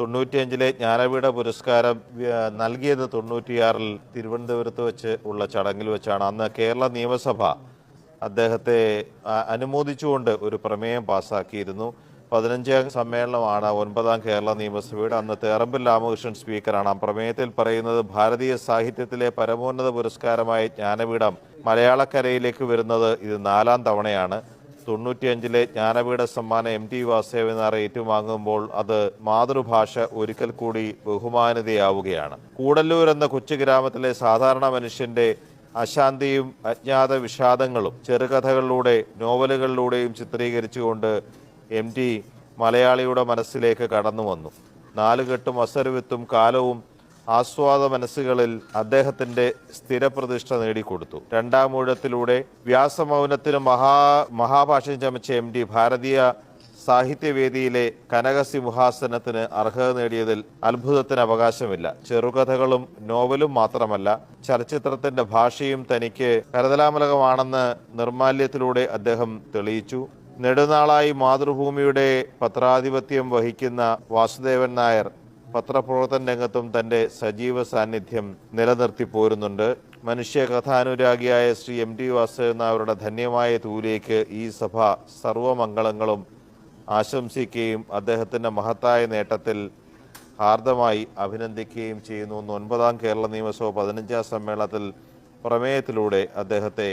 തൊണ്ണൂറ്റിയഞ്ചിലെ ജ്ഞാനപീഠ പുരസ്കാരം നൽകിയത് തൊണ്ണൂറ്റിയാറിൽ തിരുവനന്തപുരത്ത് വെച്ച് ഉള്ള ചടങ്ങിൽ വെച്ചാണ്. അന്ന് കേരള നിയമസഭ അദ്ദേഹത്തെ അനുമോദിച്ചുകൊണ്ട് ഒരു പ്രമേയം പാസാക്കിയിരുന്നു. പതിനഞ്ചാം സമ്മേളനമാണ് ഒൻപതാം കേരള നിയമസഭയുടെ. അന്നത്തെ എറമ്പിൽ രാമകൃഷ്ണൻ സ്പീക്കറാണ്. പ്രമേയത്തിൽ പറയുന്നത് ഭാരതീയ സാഹിത്യത്തിലെ പരമോന്നത പുരസ്കാരമായ ജ്ഞാനപീഠം മലയാളക്കരയിലേക്ക് വരുന്നത് ഇത് നാലാം തവണയാണ്. തൊണ്ണൂറ്റിയഞ്ചിലെ ജ്ഞാനപീഠ സമ്മാനം എം ടി വാസുദേവനാർ ഏറ്റുവാങ്ങുമ്പോൾ അത് മാതൃഭാഷ ഒരിക്കൽ കൂടി ബഹുമാനതയാവുകയാണ് കൂടല്ലൂർ എന്ന കൊച്ചു ഗ്രാമത്തിലെ സാധാരണ മനുഷ്യന്റെ അശാന്തിയും അജ്ഞാത വിഷാദങ്ങളും ചെറുകഥകളിലൂടെ നോവലുകളിലൂടെയും ചിത്രീകരിച്ചുകൊണ്ട് എം ടി മലയാളിയുടെ മനസ്സിലേക്ക് കടന്നു വന്നു നാലുകെട്ടും അസരവിത്തും കാലവും ആസ്വാദ മനസ്സുകളിൽ അദ്ദേഹത്തിന്റെ സ്ഥിരപ്രതിഷ്ഠ നേടിക്കൊടുത്തു. രണ്ടാം ഊഴത്തിലൂടെ വ്യാസമൗനത്തിന് മഹാ മഹാഭാഷ്യം ചമച്ച എം ഡി ഭാരതീയ സാഹിത്യവേദിയിലെ കനകസിംഹാസനത്തിന് അർഹത നേടിയതിൽ അത്ഭുതത്തിന് അവകാശമില്ല. ചെറുകഥകളും നോവലും മാത്രമല്ല ചലച്ചിത്രത്തിന്റെ ഭാഷയും തനിക്ക് കരതലാമലകമാണെന്ന് നിർമാല്യത്തിലൂടെ അദ്ദേഹം തെളിയിച്ചു. നെടുനാളായി മാതൃഭൂമിയുടെ പത്രാധിപത്യം വഹിക്കുന്ന വാസുദേവൻ നായർ പത്രപ്രവർത്തന രംഗത്തും തന്റെ സജീവ സാന്നിധ്യം നിലനിർത്തി പോരുന്നുണ്ട്. മനുഷ്യ കഥാനുരാഗിയായ ശ്രീ എം ടി വാസുദേവൻ അവരുടെ ധന്യമായ തൂലേക്ക് ഈ സഭ സർവമംഗളങ്ങളും ആശംസിക്കുകയും അദ്ദേഹത്തിന്റെ മഹത്തായ നേട്ടത്തിൽ ഹാർദമായി അഭിനന്ദിക്കുകയും ചെയ്യുന്നു. ഒൻപതാം കേരള നിയമസഭ പതിനഞ്ചാം സമ്മേളനത്തിൽ പ്രമേയത്തിലൂടെ അദ്ദേഹത്തെ